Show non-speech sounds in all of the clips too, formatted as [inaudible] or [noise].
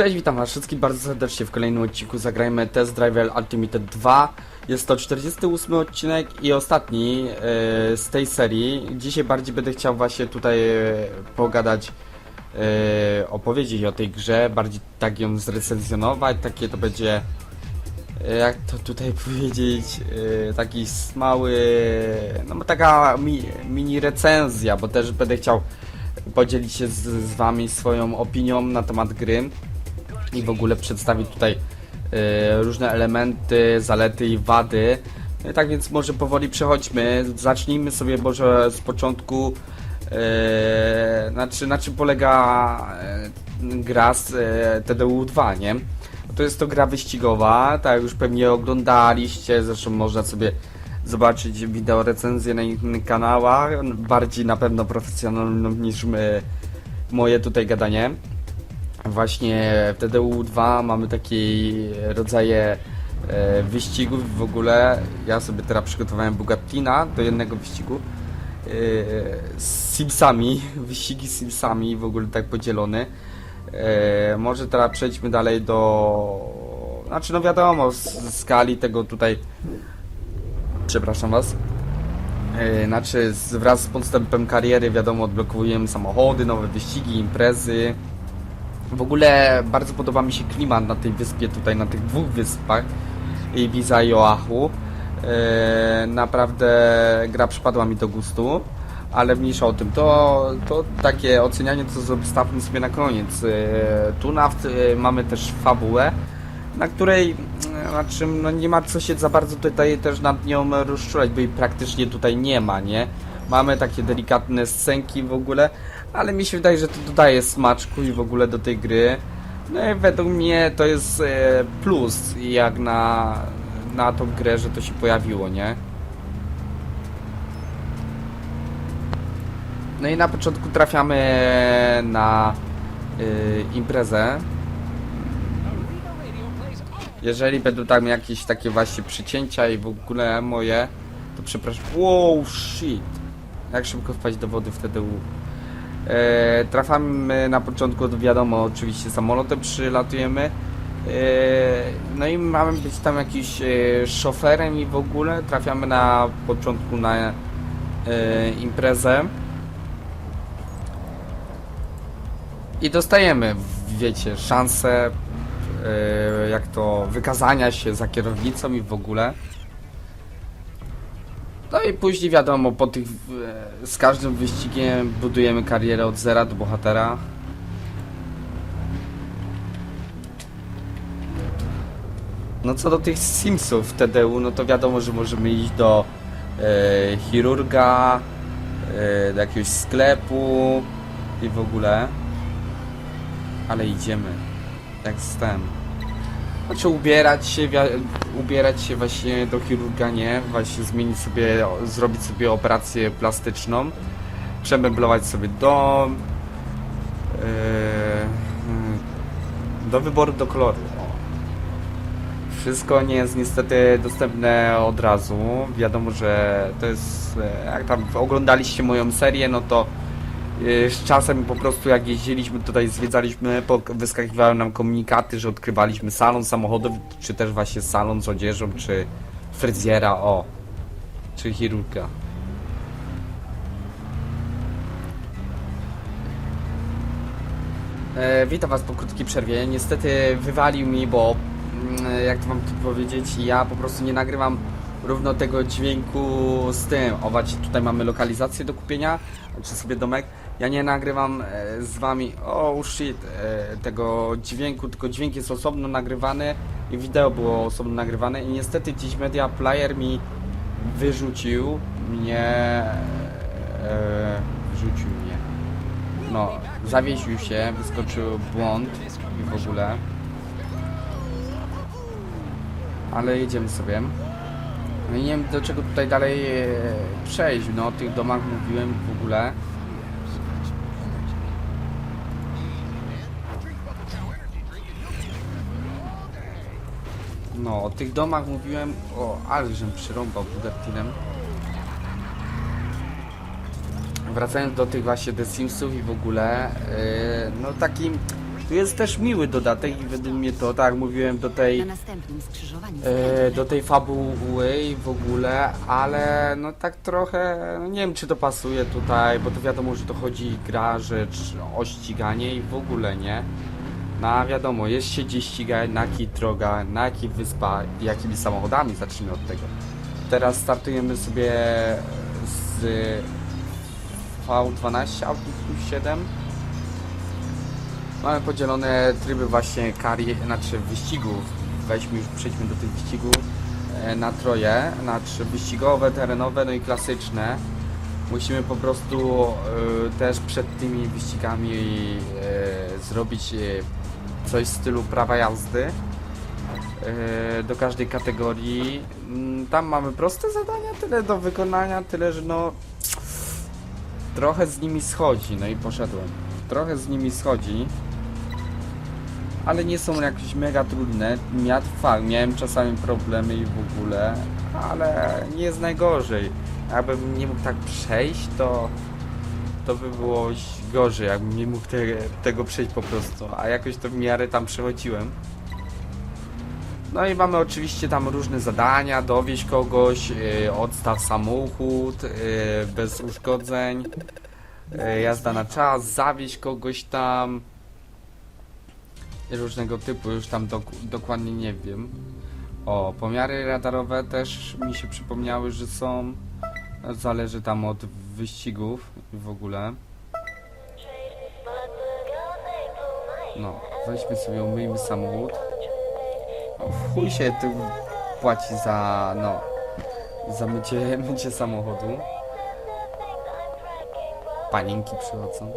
Cześć, witam was wszystkich bardzo serdecznie w kolejnym odcinku Zagrajmy Test Drive Ultimate 2 Jest to 48 odcinek i ostatni e, z tej serii. Dzisiaj bardziej będę chciał właśnie tutaj e, pogadać e, Opowiedzieć o tej grze, bardziej tak ją zrecenzjonować Takie to będzie, jak to tutaj [laughs] powiedzieć, e, taki mały, no taka mi, mini recenzja Bo też będę chciał podzielić się z, z wami swoją opinią na temat gry i w ogóle przedstawić tutaj e, różne elementy, zalety i wady. E, tak więc może powoli przechodźmy. Zacznijmy sobie może z początku. E, na, czy, na czym polega e, gra z e, TDU 2, nie? To jest to gra wyścigowa, tak jak już pewnie oglądaliście, zresztą można sobie zobaczyć wideo recenzje na innych kanałach, bardziej na pewno profesjonalną niż my, moje tutaj gadanie. Właśnie w TDU2 mamy takie rodzaje e, wyścigów w ogóle. Ja sobie teraz przygotowałem Bugattina do jednego wyścigu e, z Simsami, [laughs] wyścigi z Simsami w ogóle tak podzielone. E, może teraz przejdźmy dalej do... Znaczy no wiadomo, z skali tego tutaj... Przepraszam was. Znaczy wraz z postępem kariery wiadomo odblokowujemy samochody, nowe wyścigi, imprezy. W ogóle bardzo podoba mi się klimat na tej wyspie, tutaj na tych dwóch wyspach, Ibiza i Oahu. E, naprawdę gra przypadła mi do gustu, ale mniejsza o tym. To, to takie ocenianie to zostawmy sobie na koniec. E, tu na, e, mamy też fabułę, na której na czym no nie ma co się za bardzo tutaj też nad nią rozczulać, bo jej praktycznie tutaj nie ma, nie? Mamy takie delikatne scenki w ogóle, ale mi się wydaje, że to dodaje smaczku i w ogóle do tej gry. No i według mnie to jest e, plus jak na, na tą grę, że to się pojawiło, nie? No i na początku trafiamy na y, imprezę. Jeżeli będą tam jakieś takie właśnie przycięcia i w ogóle moje, to przepraszam. Wow, shit. Jak szybko wpaść do wody wtedy u. E, trafiamy na początku, wiadomo, oczywiście samolotem przylatujemy. E, no i mamy być tam jakiś e, szoferem i w ogóle trafiamy na początku na e, imprezę. I dostajemy, wiecie, szansę jak to wykazania się za kierownicą i w ogóle. No i później wiadomo, po tych e, z każdym wyścigiem budujemy karierę od zera do bohatera. No co do tych Simsów TDU, no to wiadomo, że możemy iść do e, chirurga, e, do jakiegoś sklepu i w ogóle. Ale idziemy. Jak z tem. Znaczy ubierać się, ubierać się właśnie do chirurga, nie? Właśnie zmienić sobie, zrobić sobie operację plastyczną, przemeblować sobie dom, yy, do wyboru do koloru. Wszystko nie jest niestety dostępne od razu. Wiadomo, że to jest, e, jak tam oglądaliście moją serię, no to Z czasem po prostu jak jeździliśmy tutaj, zwiedzaliśmy, wyskakiwały nam komunikaty, że odkrywaliśmy salon samochodowy, czy też właśnie salon z odzieżą, czy fryzjera, o, czy chirurga. E, witam was po krótkiej przerwie. Niestety wywalił mi, bo mm, jak to mam tu powiedzieć, ja po prostu nie nagrywam równo tego dźwięku z tym. O, tutaj mamy lokalizację do kupienia, czy sobie domek. Ja nie nagrywam e, z wami, oh shit, e, tego dźwięku, tylko dźwięk jest osobno nagrywany i wideo było osobno nagrywane i niestety gdzieś Media Player mi wyrzucił mnie, e, wyrzucił mnie. No, zawiesił się, wyskoczył błąd i w ogóle. Ale jedziemy sobie. No i nie wiem do czego tutaj dalej przejść. No o tych domach mówiłem w ogóle. No, o tych domach mówiłem, o, ale żem przyrąbał Bugattinem. Wracając do tych właśnie The Simsów i w ogóle, yy, no takim Tu jest też miły dodatek i według mnie to, tak jak mówiłem, do tej w do tej fabuły i w ogóle, ale no tak trochę, no nie wiem czy to pasuje tutaj, bo to wiadomo, że to chodzi gra rzecz o ściganie i w ogóle nie. No a wiadomo, jest się gdzie na jakich drogach, na jakich wyspach i jakimi samochodami, zacznijmy od tego. Teraz startujemy sobie z V12 Autobus 7 Mamy podzielone tryby właśnie kari, znaczy wyścigów. Weźmy już, przejdźmy do tych wyścigów e, na troje, znaczy wyścigowe, terenowe, no i klasyczne. Musimy po prostu e, też przed tymi wyścigami e, zrobić e, coś w stylu prawa jazdy e, do każdej kategorii. Mm, Tam mamy proste zadania, tyle do wykonania, tyle że no trochę z nimi schodzi, no i poszedłem. Trochę z nimi schodzi, ale nie są jakieś mega trudne. Miałem czasami problemy i w ogóle, ale nie jest najgorzej. Jakbym nie mógł tak przejść, to to by było gorzej, jakbym nie mógł te, tego przejść po prostu, a jakoś to w miarę tam przechodziłem. No i mamy oczywiście tam różne zadania, dowieść kogoś, yy, odstaw samochód yy, bez uszkodzeń, yy, jazda na czas, zawieźć kogoś tam różnego typu, już tam dok dokładnie nie wiem. O, pomiary radarowe też mi się przypomniały, że są, zależy tam od wyścigów w ogóle. No, weźmy sobie, umyjmy samochód. No, w chuj się tu płaci za, no, za mycie, [laughs] mycie samochodu. Panienki przychodzą.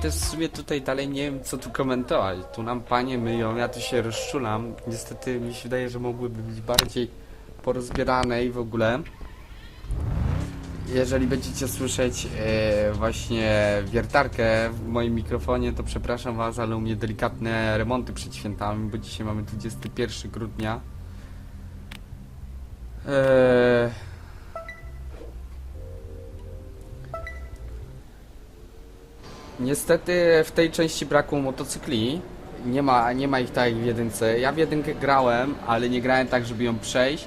Też w sumie tutaj dalej nie wiem co tu komentować. Tu nam panie myją, ja tu się rozczulam. Niestety mi się wydaje, że mogłyby być bardziej porozbierane i w ogóle. Jeżeli będziecie słyszeć e, właśnie wiertarkę w moim mikrofonie, to przepraszam was, ale u mnie delikatne remonty przed świętami, bo dzisiaj mamy 21 grudnia. Eee... Niestety w tej części brakło motocykli. Nie ma, nie ma ich tak w jedynce. Ja w jedynkę grałem, ale nie grałem tak, żeby ją przejść.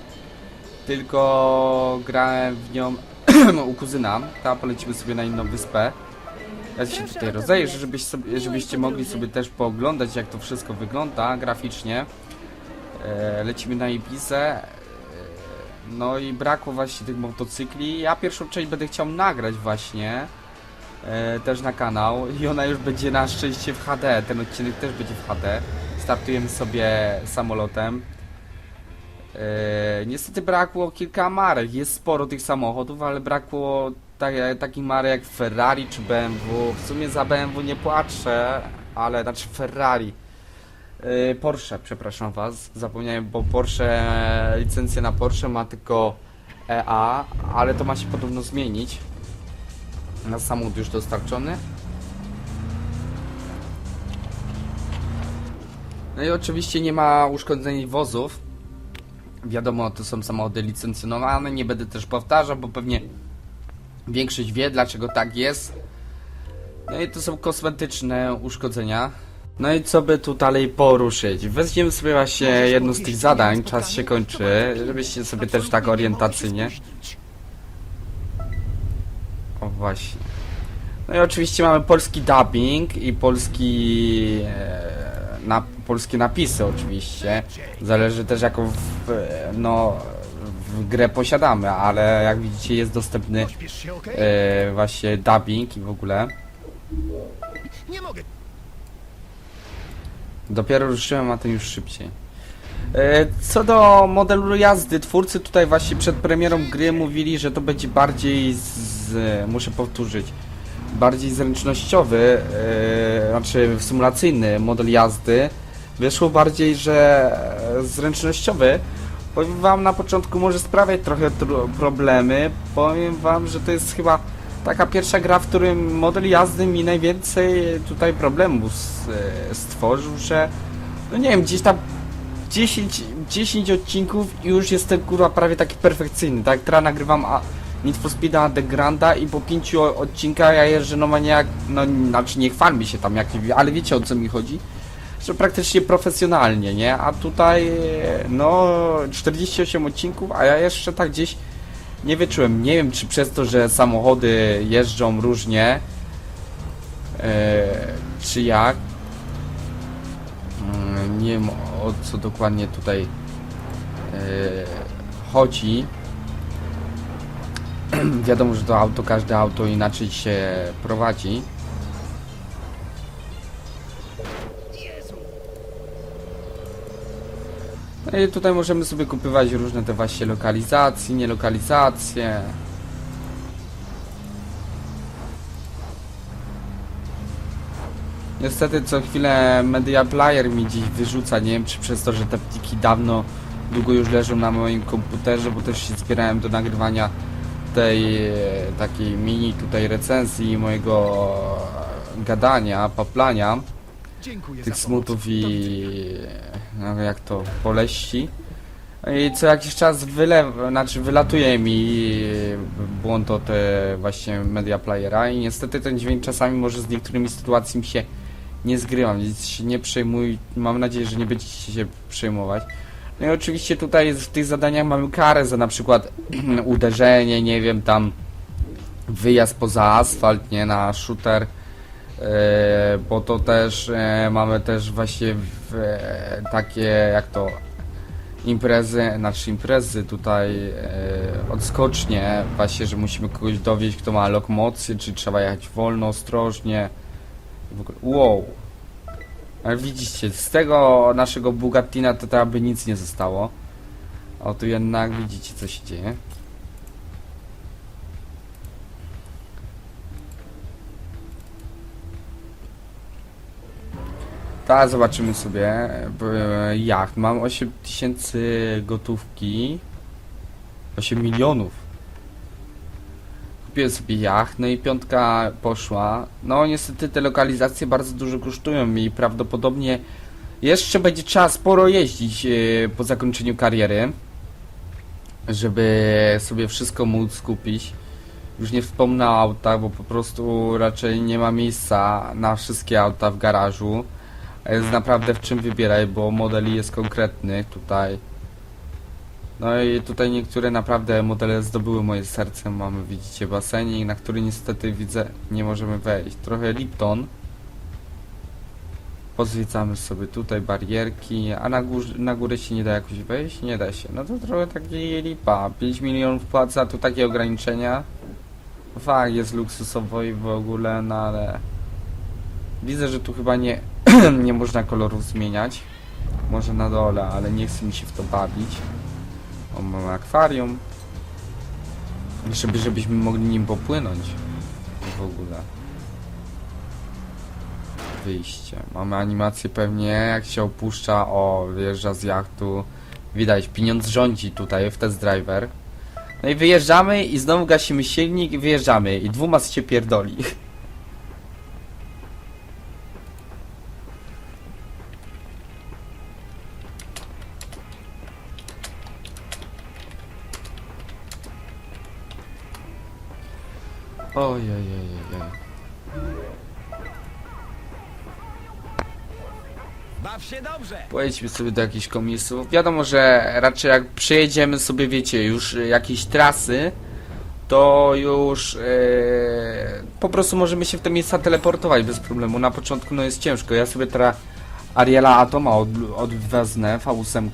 Tylko grałem w nią [clears throat] u kuzyna. Tam polecimy sobie na inną wyspę. Ja się tutaj rozejrzę, żebyś sobie, żebyście mogli sobie też pooglądać jak to wszystko wygląda graficznie. E, lecimy na Ibizę. E, no i brakło właśnie tych motocykli. Ja pierwszą część będę chciał nagrać właśnie też na kanał i ona już będzie na szczęście w HD. Ten odcinek też będzie w HD. Startujemy sobie samolotem. E, niestety brakło kilka marek. Jest sporo tych samochodów, ale brakło tak, takich marek jak Ferrari czy BMW. W sumie za BMW nie płaczę, ale znaczy Ferrari. E, Porsche, przepraszam was, zapomniałem, bo Porsche, licencję na Porsche ma tylko EA, ale to ma się podobno zmienić na samochód już dostarczony. No i oczywiście nie ma uszkodzeń wozów. Wiadomo, to są samochody licencjonowane, nie będę też powtarzał, bo pewnie większość wie, dlaczego tak jest. No i to są kosmetyczne uszkodzenia. No i co by tu dalej poruszyć? Weźmiemy sobie właśnie jedno z tych zadań, czas się kończy, żebyście sobie też tak orientacyjnie. Właśnie. No i oczywiście mamy polski dubbing i polski e, na, polskie napisy oczywiście. Zależy też jaką w, e, no, w grę posiadamy, ale jak widzicie jest dostępny e, właśnie dubbing i w ogóle. Nie mogę. Dopiero ruszyłem, a ten już szybciej. E, Co do modelu jazdy, twórcy tutaj właśnie przed premierą gry mówili, że to będzie bardziej z... muszę powtórzyć, bardziej zręcznościowy, e, znaczy symulacyjny model jazdy. Wyszło bardziej, że zręcznościowy. Powiem wam, na początku może sprawiać trochę tro- problemy. Powiem wam, że to jest chyba taka pierwsza gra, w którym model jazdy mi najwięcej tutaj problemów stworzył, że no nie wiem, gdzieś tam 10, 10 odcinków i już jestem kurwa prawie taki perfekcyjny, tak? Teraz nagrywam a Need for Speeda The Granda i po 5 odcinkach ja jeżdżę no jak, no znaczy nie chwalmy się tam jak, ale wiecie o co mi chodzi? Że praktycznie profesjonalnie, nie? A tutaj no 48 odcinków, a ja jeszcze tak gdzieś nie wyczułem. Nie wiem czy przez to, że samochody jeżdżą różnie, e, czy jak. Nie wiem o co dokładnie tutaj e, chodzi. [clears throat] Wiadomo, że to auto, każde auto inaczej się prowadzi. No i tutaj możemy sobie kupywać różne te właśnie lokalizacje, nielokalizacje. Niestety co chwilę Media Player mi dziś wyrzuca, nie wiem czy przez to, że te pliki dawno, długo już leżą na moim komputerze, bo też się zbierałem do nagrywania tej e, takiej mini tutaj recenzji mojego e, gadania, paplania tych smutów i no, jak to boleści. I co jakiś czas wylew, znaczy wylatuje mi błąd od e, właśnie media playera i niestety ten dźwięk czasami może z niektórymi sytuacjami się nie zgrywam, więc się nie przejmuj, mam nadzieję, że nie będziecie się przejmować. No i oczywiście tutaj w tych zadaniach mamy karę za na przykład [clears throat] uderzenie, nie wiem, tam wyjazd poza asfalt, nie, na shooter. E, bo to też e, mamy też właśnie w, e, takie jak to imprezy, znaczy imprezy tutaj odskocznie właśnie, że musimy kogoś dowieść, kto ma lokomocję, czy trzeba jechać wolno, ostrożnie. W ogóle, wow. Ale widzicie, z tego naszego Bugattina to teraz by nic nie zostało. O tu jednak widzicie co się dzieje. Tak, zobaczymy sobie. E, Jacht. Mam 8000 gotówki. 8 milionów. Kupiłem sobie jacht, no i piątka poszła. No niestety te lokalizacje bardzo dużo kosztują i prawdopodobnie jeszcze będzie trzeba sporo jeździć e, po zakończeniu kariery, żeby sobie wszystko móc kupić. Już nie wspomnę o autach, bo po prostu raczej nie ma miejsca na wszystkie auta w garażu. A Jest naprawdę w czym wybieraj, bo model jest konkretny tutaj. No i tutaj niektóre naprawdę modele zdobyły moje serce. Mamy, widzicie, basenik, na który niestety widzę nie możemy wejść. Trochę Lipton. Pozwiedzamy sobie tutaj barierki, a na, górze, na górę się nie da jakoś wejść? Nie da się. No to trochę taki lipa. 5 milionów płaca, tu takie ograniczenia. Fakt, jest luksusowo i w ogóle, no ale... Widzę, że tu chyba nie, [clears throat] nie można kolorów zmieniać. Może na dole, ale nie chce mi się w to bawić. O, mamy akwarium. Żeby, żebyśmy mogli nim popłynąć. W ogóle. Wyjście. Mamy animację pewnie, jak się opuszcza, o, wyjeżdża z jachtu. Widać, pieniądz rządzi tutaj w test driver. No i wyjeżdżamy i znowu gasimy silnik i wyjeżdżamy. I dwuma się pierdoli. Ojej. Baw się dobrze! Pojedźmy sobie do jakichś komisów. Wiadomo, że raczej jak przejedziemy sobie, wiecie, już e, jakieś trasy, to już e, po prostu możemy się w te miejsca teleportować bez problemu. Na początku no jest ciężko. Ja sobie teraz Ariela Atoma od, odwezmę V8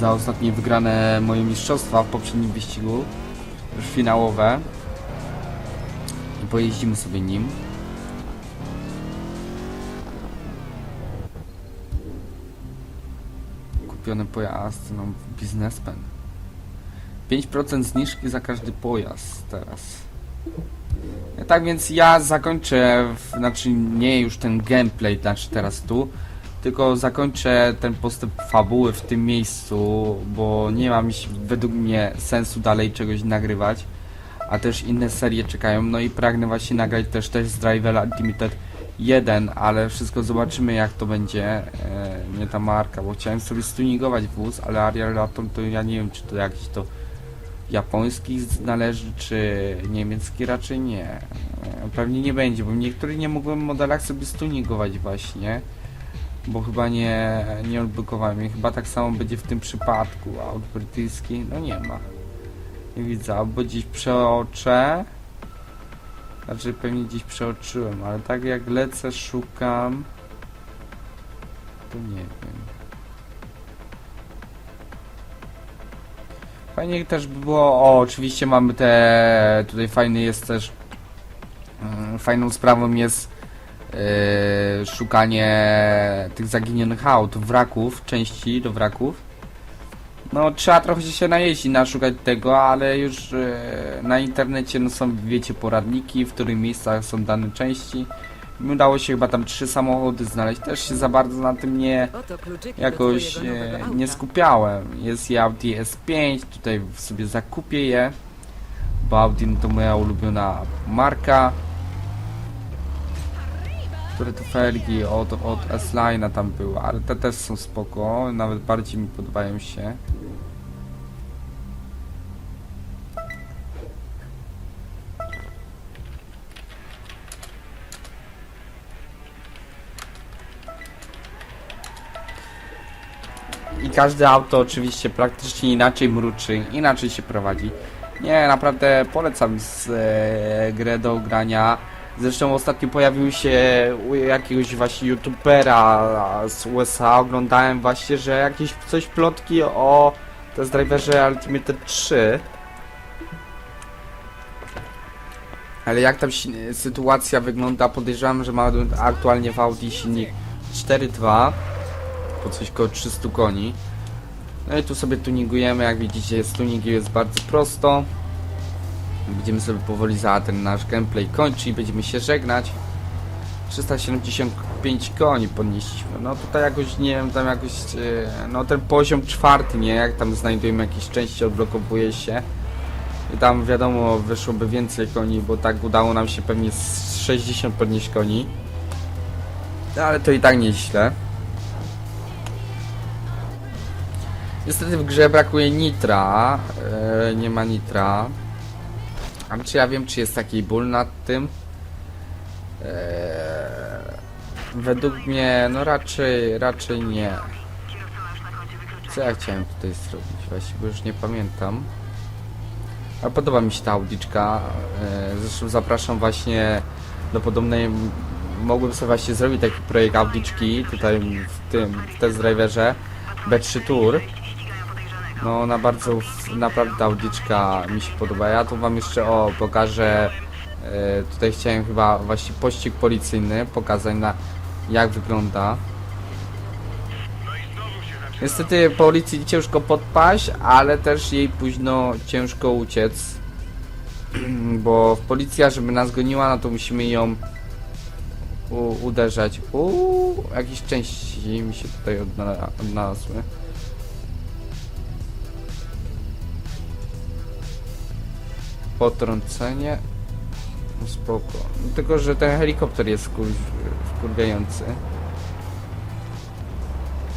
za ostatnie wygrane moje mistrzostwa w poprzednim wyścigu, już finałowe. I pojeździmy sobie nim. Kupiony pojazd, no biznesmen. 5% zniżki za każdy pojazd teraz. E, Tak więc ja zakończę, w, znaczy nie już ten gameplay, znaczy teraz tu, tylko zakończę ten postęp fabuły w tym miejscu, bo nie ma mi według mnie sensu dalej czegoś nagrywać. A też inne serie czekają. No i pragnę właśnie nagrać też Test Drive Unlimited 1, ale wszystko zobaczymy jak to będzie. E, nie ta marka, bo chciałem sobie stuningować wóz, ale Ariel Laton to ja nie wiem czy to jakiś to japoński należy, czy niemiecki raczej nie. E, Pewnie nie będzie, bo niektórych nie mogłem modelach sobie stuningować właśnie. Bo chyba nie, nie odblokowałem. Chyba tak samo będzie w tym przypadku. A od brytyjski, no nie ma. Nie widzę, albo gdzieś przeoczę. Znaczy pewnie gdzieś przeoczyłem, ale tak jak lecę, szukam. To nie wiem. Fajnie też by było. O, oczywiście mamy te. Tutaj fajny jest też. mm, Fajną sprawą jest yy, szukanie tych zaginionych aut, wraków, części do wraków. No, trzeba trochę się najeździć, naszukać tego, ale już yy, na internecie no, są, wiecie, poradniki, w których miejscach są dane części. Mi udało się chyba tam trzy samochody znaleźć, też się za bardzo na tym nie, jakoś e, nie skupiałem. Jest i Audi S5, tutaj sobie zakupię je, bo Audi no to moja ulubiona marka. Które to felgi od, od S-Line'a tam były, ale te też są spoko, nawet bardziej mi podobają się. Każde auto oczywiście praktycznie inaczej mruczy, inaczej się prowadzi. Nie, naprawdę polecam z, e, grę do grania. Zresztą ostatnio pojawił się u jakiegoś właśnie youtubera z USA. Oglądałem właśnie, że jakieś coś plotki o Test Driverze Ultimate 3. Ale jak tam sytuacja wygląda, podejrzewam, że ma aktualnie w Audi silnik 4.2 po coś koło 300 koni. No i tu sobie tuningujemy, jak widzicie z tuningiem jest bardzo prosto. Będziemy sobie powoli za ten nasz gameplay kończyć i będziemy się żegnać. 375 koni podnieśliśmy. No tutaj jakoś, nie wiem, tam jakoś, e, no ten poziom czwarty, nie? Jak tam znajdujemy jakieś części, odblokowuje się. I tam wiadomo, wyszłoby więcej koni, bo tak udało nam się pewnie z 60 podnieść koni. No ale to i tak nieźle. Niestety w grze brakuje nitra. e, nie ma nitra. A czy ja wiem, czy jest taki ból nad tym? E, według mnie, no raczej, raczej nie. Co ja chciałem tutaj zrobić? Właściwie już nie pamiętam. Ale podoba mi się ta audiczka. E, zresztą zapraszam właśnie do podobnej. Mogłem sobie właśnie zrobić taki projekt audiczki tutaj w tym w test driverze B3 Tour. No ona bardzo, naprawdę ta audiczka mi się podoba. Ja tu wam jeszcze o pokażę. E, tutaj chciałem chyba właśnie pościg policyjny pokazać na jak wygląda. Niestety policji ciężko podpaść, ale też jej późno ciężko uciec. [clears throat] Bo policja, żeby nas goniła, no to musimy ją uderzać. Uuu, jakieś części mi się tutaj odna- odnalazły. Potrącenie. No Spoko. No Tylko, że ten helikopter jest wkur wkurwiający.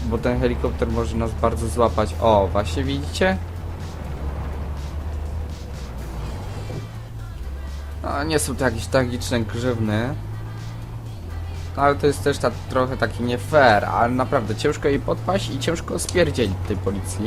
Bo ten helikopter może nas bardzo złapać. O, właśnie widzicie? No, nie są to jakieś tragiczne grzywny. No, ale to jest też ta, trochę taki nie fair, ale naprawdę ciężko jej podpaść i ciężko spierdzieć tej policji.